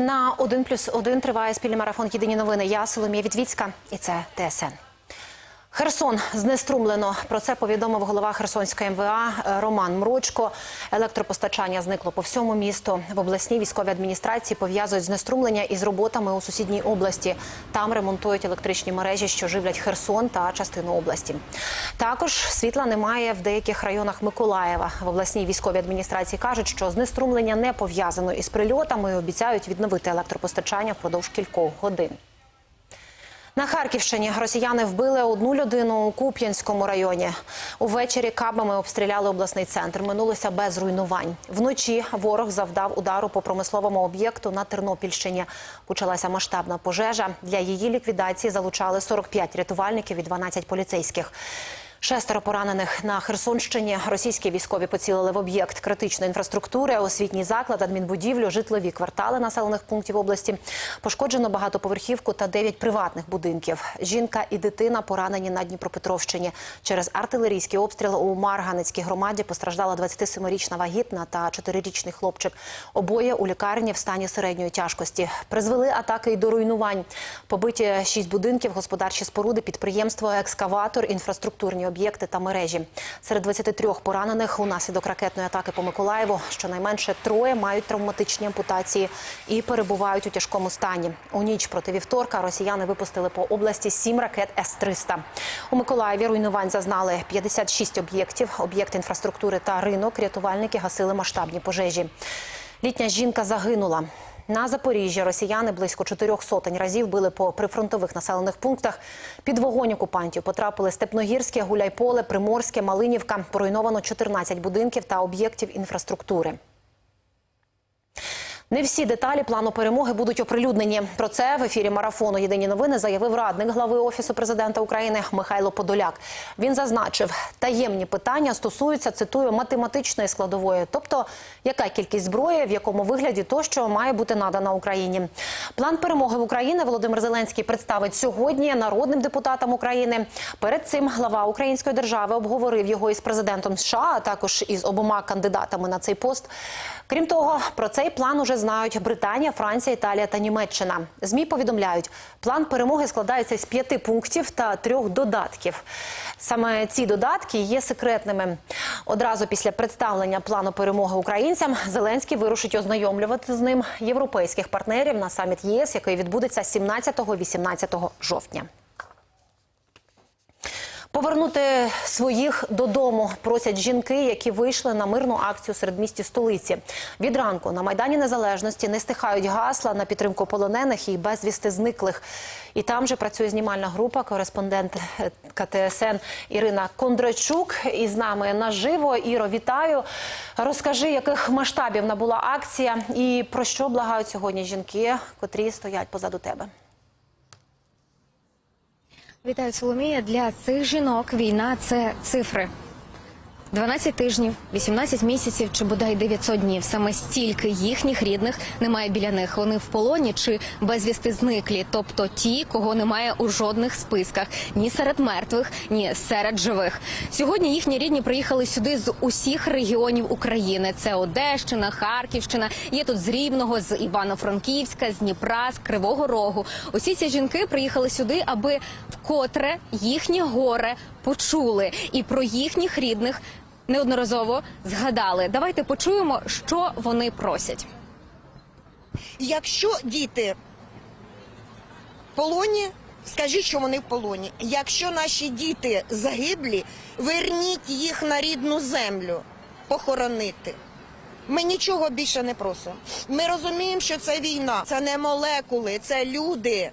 На 1 плюс 1 триває спільний марафон Єдині новини. Я Соломія Відвіцька, і це ТСН. Херсон знеструмлено. Про це повідомив голова Херсонської МВА Роман Мрочко. Електропостачання зникло по всьому місту. В обласній військовій адміністрації пов'язують знеструмлення із роботами у сусідній області. Там ремонтують електричні мережі, що живлять Херсон та частину області. Також світла немає в деяких районах Миколаєва. В обласній військовій адміністрації кажуть, що знеструмлення не пов'язано із прильотами і обіцяють відновити електропостачання впродовж кількох годин. На Харківщині росіяни вбили одну людину у Куп'янському районі. Увечері кабами обстріляли обласний центр. Минулося без руйнувань. Вночі ворог завдав удару по промисловому об'єкту на Тернопільщині. Почалася масштабна пожежа. Для її ліквідації залучали 45 рятувальників і 12 поліцейських. Шестеро поранених на Херсонщині. Російські військові поцілили в об'єкт критичної інфраструктури, освітній заклад, адмінбудівлю, житлові квартали населених пунктів області. Пошкоджено багатоповерхівку та дев'ять приватних будинків. Жінка і дитина поранені на Дніпропетровщині. Через артилерійський обстріл у Марганецькій громаді постраждала 27-річна вагітна та 4-річний хлопчик. Обоє у лікарні в стані середньої тяжкості. Призвели атаки й до руйнувань. Побиті шість будинків, господарчі споруди, підприємство, екскаватор, інфраструктурні об'єкти та мережі. Серед 23 поранених унаслідок ракетної атаки по Миколаєву щонайменше троє мають травматичні ампутації і перебувають у тяжкому стані. У ніч проти вівторка росіяни випустили по області сім ракет С-300. У Миколаєві руйнувань зазнали 56 об'єктів, об'єкт інфраструктури та ринок. Рятувальники гасили масштабні пожежі. Літня жінка загинула. На Запоріжжі росіяни близько чотирьох сотень разів били по прифронтових населених пунктах. Під вогонь окупантів потрапили Степногірське, Гуляйполе, Приморське, Малинівка. Поруйновано 14 будинків та об'єктів інфраструктури. Не всі деталі плану перемоги будуть оприлюднені. Про це в ефірі марафону Єдині новини заявив радник глави офісу президента України Михайло Подоляк. Він зазначив, таємні питання стосуються цитую математичної складової, тобто яка кількість зброї, в якому вигляді тощо має бути надана Україні. План перемоги в Україні Володимир Зеленський представить сьогодні народним депутатам України. Перед цим глава Української держави обговорив його із президентом США, а також із обома кандидатами на цей пост. Крім того, про цей план уже знають Британія, Франція, Італія та Німеччина. Змі повідомляють, план перемоги складається з п'яти пунктів та трьох додатків. Саме ці додатки є секретними. Одразу після представлення плану перемоги українцям Зеленський вирушить ознайомлювати з ним європейських партнерів на саміт ЄС, який відбудеться 17-18 жовтня. Повернути своїх додому просять жінки, які вийшли на мирну акцію серед місті столиці. Від ранку на майдані незалежності не стихають гасла на підтримку полонених і безвісти зниклих. І там же працює знімальна група, кореспондент е, КТСН Ірина Кондрачук. І з нами наживо. Іро, вітаю. Розкажи, яких масштабів набула акція і про що благають сьогодні жінки, котрі стоять позаду тебе. Вітаю, Соломія. Для цих жінок війна це цифри. 12 тижнів, 18 місяців чи бодай 900 днів. Саме стільки їхніх рідних немає біля них. Вони в полоні чи безвісти зниклі, тобто ті, кого немає у жодних списках, ні серед мертвих, ні серед живих. Сьогодні їхні рідні приїхали сюди з усіх регіонів України. Це Одещина, Харківщина. Є тут з Рівного, з Івано-Франківська, з Дніпра, з Кривого Рогу. Усі ці жінки приїхали сюди, аби вкотре їхнє горе почули і про їхніх рідних неодноразово згадали. Давайте почуємо, що вони просять. Якщо діти в полоні, скажіть, що вони в полоні. Якщо наші діти загиблі, верніть їх на рідну землю похоронити. Ми нічого більше не просимо. Ми розуміємо, що це війна, це не молекули, це люди.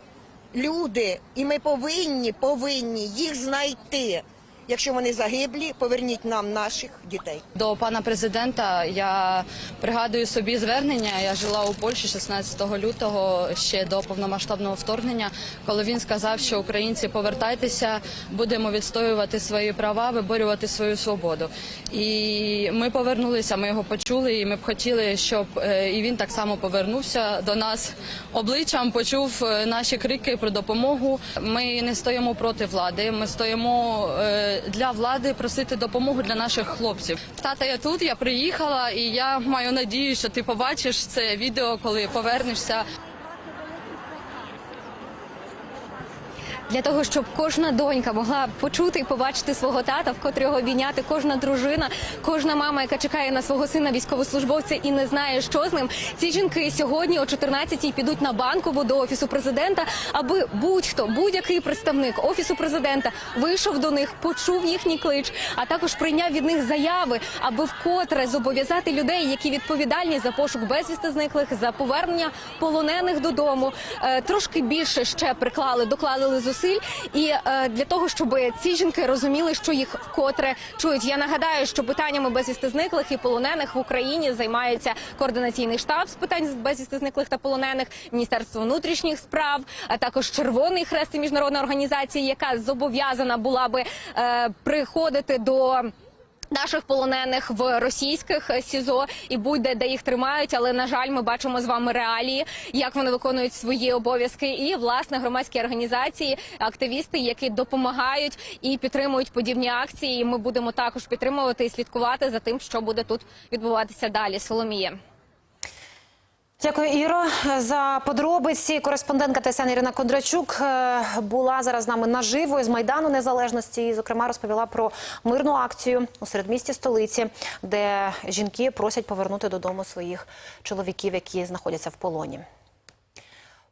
Люди. І ми повинні, повинні їх знайти. Якщо вони загиблі, поверніть нам наших дітей. До пана президента я пригадую собі звернення. Я жила у Польщі 16 лютого ще до повномасштабного вторгнення, коли він сказав, що українці повертайтеся, будемо відстоювати свої права, виборювати свою свободу. І ми повернулися. Ми його почули, і ми б хотіли, щоб е, і він так само повернувся до нас обличчям, почув е, наші крики про допомогу. Ми не стоїмо проти влади. Ми стоїмо. Для влади просити допомогу для наших хлопців. Тата, я тут, я приїхала, і я маю надію, що ти побачиш це відео, коли повернешся. Для того, щоб кожна донька могла почути і побачити свого тата, вкотре його обійняти, кожна дружина, кожна мама, яка чекає на свого сина військовослужбовця і не знає, що з ним. Ці жінки сьогодні о 14-й підуть на банкову до офісу президента, аби будь-хто, будь-який представник офісу президента вийшов до них, почув їхній клич, а також прийняв від них заяви, аби вкотре зобов'язати людей, які відповідальні за пошук безвісти зниклих, за повернення полонених додому. Е, Трошки більше ще приклали, доклали зусиль, і е, для того, щоб ці жінки розуміли, що їх вкотре чують. Я нагадаю, що питаннями безвісти зниклих і полонених в Україні займається координаційний штаб з питань безвісти зниклих та полонених, Міністерство внутрішніх справ, а також Червоний Хрест і міжнародна організація, яка зобов'язана була би е, приходити до. Наших полонених в російських СІЗО і будь-де, де їх тримають, але на жаль, ми бачимо з вами реалії, як вони виконують свої обов'язки, і власне громадські організації, активісти, які допомагають і підтримують подібні акції. І Ми будемо також підтримувати і слідкувати за тим, що буде тут відбуватися далі. Соломія. Дякую, Іро, за подробиці. Кореспондентка ТСН Ірина Кондрачук е, була зараз з нами наживо з майдану незалежності. І, зокрема, розповіла про мирну акцію у середмісті столиці, де жінки просять повернути додому своїх чоловіків, які знаходяться в полоні.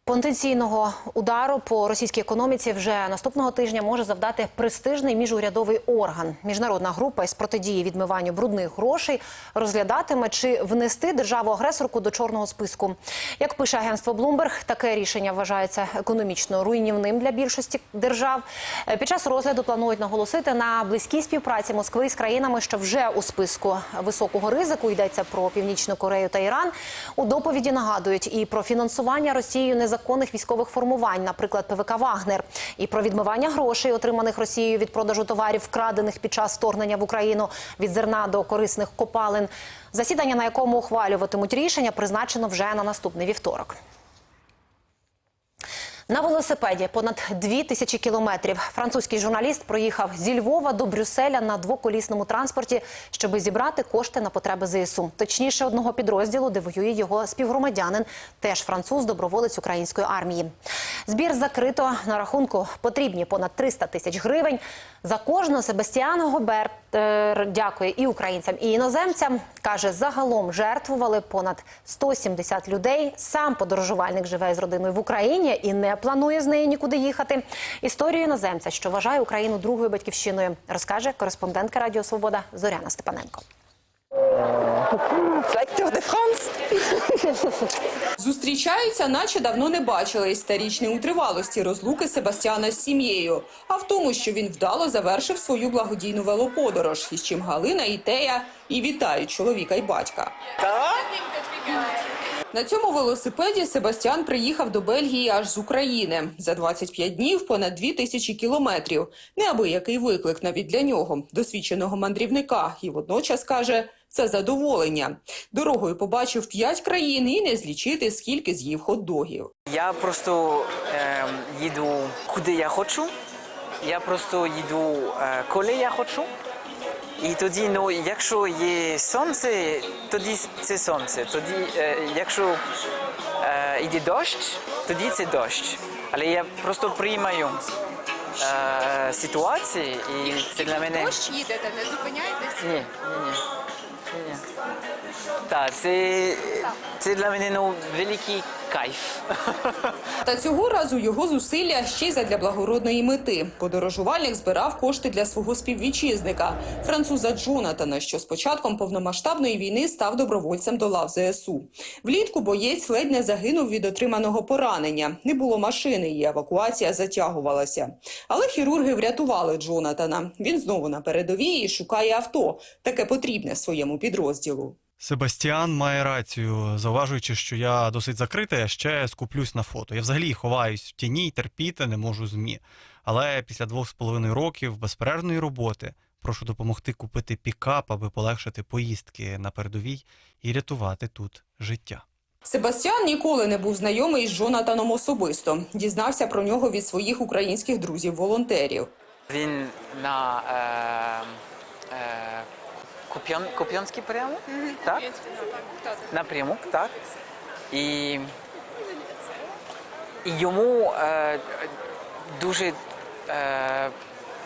Потенційного удару по російській економіці вже наступного тижня може завдати престижний міжурядовий орган. Міжнародна група із протидії відмиванню брудних грошей розглядатиме чи внести державу-агресорку до чорного списку. Як пише агентство Bloomberg, таке рішення вважається економічно руйнівним для більшості держав. Е, Під час розгляду планують наголосити на близькій співпраці Москви з країнами, що вже у списку високого ризику йдеться про Північну Корею та Іран. У доповіді нагадують і про фінансування Росією незаконних військових формувань, наприклад, ПВК Вагнер, і про відмивання грошей, отриманих Росією від продажу товарів, вкрадених під час вторгнення в Україну від зерна до корисних копалин. Засідання, на якому ухвалюватимуть рішення, призначено вже на наступний вівторок. На велосипеді понад дві тисячі кілометрів французький журналіст проїхав зі Львова до Брюсселя на двоколісному транспорті, щоб зібрати кошти на потреби ЗСУ. Точніше, одного підрозділу, де воює його співгромадянин, теж француз, доброволець української армії. Збір закрито на рахунку потрібні понад 300 тисяч гривень. За кожного Себастьян Гоберт е, дякує і українцям, і іноземцям. каже, загалом жертвували понад 170 людей. Сам подорожувальник живе з родиною в Україні і не планує з неї нікуди їхати. Історію іноземця, що вважає Україну другою батьківщиною, розкаже кореспондентка Радіо Свобода Зоряна Степаненко. Tour de France. Зустрічаються, наче давно не бачились. Та річ у тривалості розлуки Себастьяна з сім'єю, а в тому, що він вдало завершив свою благодійну велоподорож, із чим Галина і Тея і вітають чоловіка й батька. На цьому велосипеді Себастьян приїхав до Бельгії аж з України. За 25 днів понад 2 тисячі кілометрів. Неабиякий виклик навіть для нього, досвідченого мандрівника. І водночас каже, це задоволення. Дорогою побачив 5 країн і не злічити, скільки з'їв хот-догів. Я просто е, їду куди я хочу. Я просто їду е, коли я хочу. І тоді, ну, якщо є сонце, тоді це сонце. Тоді, е, якщо е, йде дощ, тоді це дощ. Але я просто приймаю е, ситуації, і це для мене. Дощ їдете, не зупиняйтесь. Ні, ні, ні. Ні. Так, це, це для мене ну, великий кайф. Та цього разу його зусилля ще й задля благородної мети. Подорожувальник збирав кошти для свого співвітчизника, француза Джонатана, що з початком повномасштабної війни став добровольцем до лав ЗСУ. Влітку боєць ледь не загинув від отриманого поранення. Не було машини, і евакуація затягувалася. Але хірурги врятували Джонатана. Він знову на передовій і шукає авто, таке потрібне своєму підрозділу. Себастьян має рацію, зауважуючи, що я досить закритий, а ще скуплюсь на фото. Я взагалі ховаюсь в тіні й терпіти не можу змі. Але після двох з половиною років безперервної роботи прошу допомогти купити пікап, аби полегшити поїздки на передовій і рятувати тут життя. Себастьян ніколи не був знайомий з Джонатаном особисто. Дізнався про нього від своїх українських друзів-волонтерів. Він на е, е, Куп'ян, Куп'янський прямок, так? Напрямок, так. І, і йому е, дуже, е,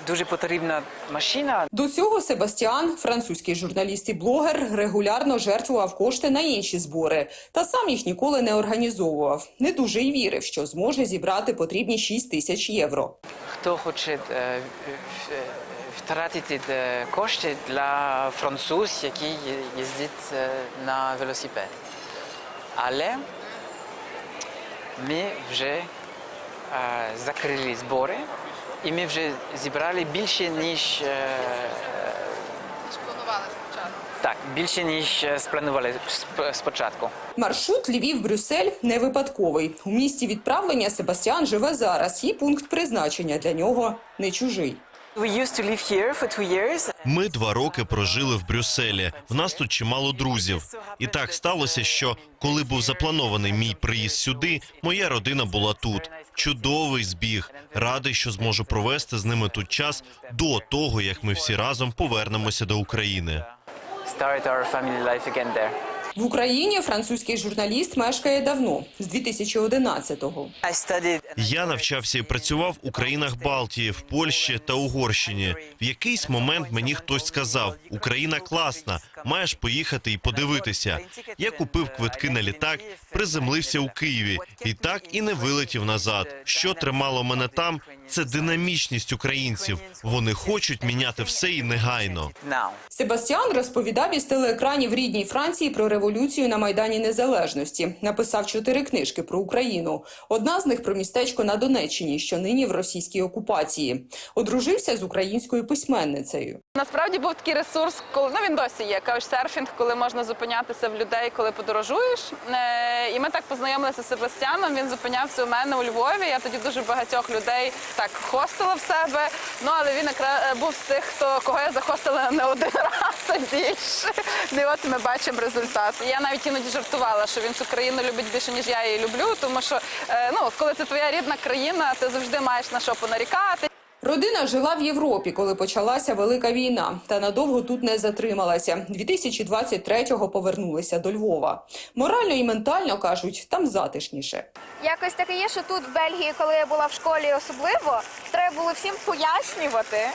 дуже потрібна машина До цього Себастьян, французький журналіст і блогер, регулярно жертвував кошти на інші збори, та сам їх ніколи не організовував. Не дуже й вірив, що зможе зібрати потрібні 6 тисяч євро. Хто хоче втратити е, кошти для француз, який їздить е, на велосипеді. Але ми вже е, закрили збори, і ми вже зібрали більше, ніж Спланували спочатку. так, більше ніж спланували спочатку. Маршрут Львів-Брюссель не випадковий. У місті відправлення Себастьян живе зараз, і пункт призначення для нього не чужий. We used to live here for two years. Ми два роки прожили в Брюсселі. В нас тут чимало друзів. І так сталося, що коли був запланований мій приїзд сюди, моя родина була тут. Чудовий збіг. Радий, що зможу провести з ними тут час до того, як ми всі разом повернемося до України. There. В Україні французький журналіст мешкає давно, з 2011-го. Я навчався і працював у країнах Балтії, в Польщі та Угорщині. В якийсь момент мені хтось сказав: Україна класна, маєш поїхати і подивитися. Я купив квитки на літак, приземлився у Києві і так і не вилетів назад. Що тримало мене там? Це динамічність українців. Вони хочуть міняти все і негайно. Себастьян розповідав із телеекранів рідній Франції про революцію на Майдані Незалежності. Написав чотири книжки про Україну. Одна з них про містечко на Донеччині, що нині в російській окупації. Одружився з українською письменницею. Насправді був такий ресурс, коли ну він досі є каучсерфінг, коли можна зупинятися в людей, коли подорожуєш. Е, і ми так познайомилися з Себастьяном. Він зупинявся у мене у Львові. Я тоді дуже багатьох людей так хостила в себе. Ну але він е, був з тих, хто кого я захостила не один раз а більше. І от ми бачимо результат. Я навіть іноді жартувала, що він цю країну любить більше, ніж я її люблю, тому що е, ну коли це твоя рідна країна, ти завжди маєш на що понарікати. Родина жила в Європі, коли почалася велика війна, та надовго тут не затрималася. 2023-го повернулися до Львова. Морально і ментально кажуть, там затишніше. Якось таке є, що тут в Бельгії, коли я була в школі особливо, треба було всім пояснювати,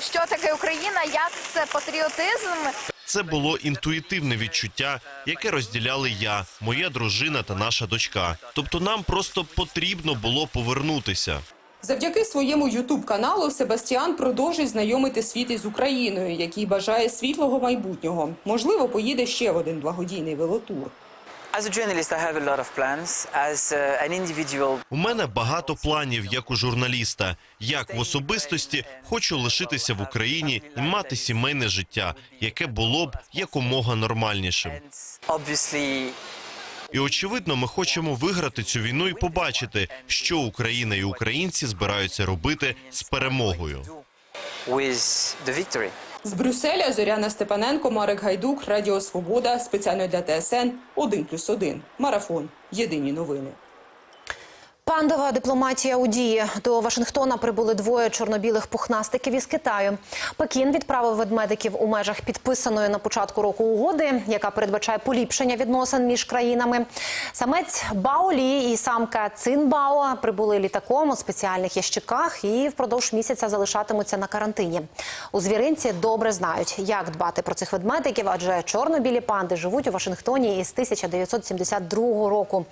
що таке Україна, як це патріотизм. Це було інтуїтивне відчуття, яке розділяли я, моя дружина та наша дочка. Тобто нам просто потрібно було повернутися. Завдяки своєму ютуб каналу Себастіан продовжить знайомити світ із Україною, який бажає світлого майбутнього. Можливо, поїде ще в один благодійний велотур. У мене багато планів як у журналіста. Як в особистості хочу лишитися в Україні і мати сімейне життя, яке було б якомога нормальнішим. І очевидно, ми хочемо виграти цю війну і побачити, що Україна і українці збираються робити з перемогою. З Брюсселя Зоряна Степаненко, Марек Гайдук, Радіо Свобода, спеціально для ТСН 1+,1. Марафон. Єдині новини. Пандова дипломатія у дії до Вашингтона прибули двоє чорнобілих пухнастиків із Китаю. Пекін відправив ведмедиків у межах підписаної на початку року угоди, яка передбачає поліпшення відносин між країнами. Самець Баолі і самка Цинбао прибули літаком у спеціальних ящиках і впродовж місяця залишатимуться на карантині. У звіринці добре знають, як дбати про цих ведмедиків, адже чорно-білі панди живуть у Вашингтоні із 1972 року.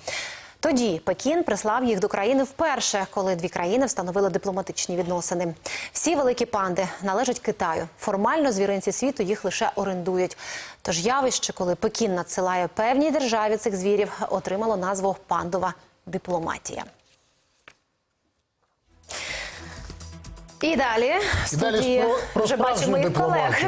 Тоді Пекін прислав їх до країни вперше, коли дві країни встановили дипломатичні відносини. Всі великі панди належать Китаю. Формально звіринці світу їх лише орендують. Тож явище, коли Пекін надсилає певній державі цих звірів, отримало назву пандова дипломатія. І далі в І далі студії про, про вже бачимо моїх колег.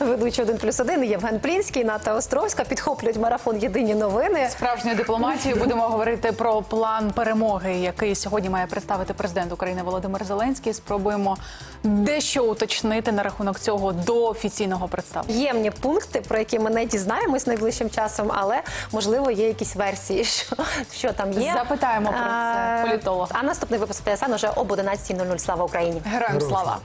Ведучий 1 плюс 1 Євген Плінський, Ната Островська підхоплюють марафон Єдині новини. Справжньою дипломатією будемо говорити про план перемоги, який сьогодні має представити президент України Володимир Зеленський. Спробуємо дещо уточнити на рахунок цього до офіційного представлення. Ємні пункти, про які ми не дізнаємось найближчим часом, але можливо є якісь версії, що, що там є. Запитаємо про це А, політолога. А наступний випуск ТСН уже об 11.00. 19.00. Слава Україні! Героям слава!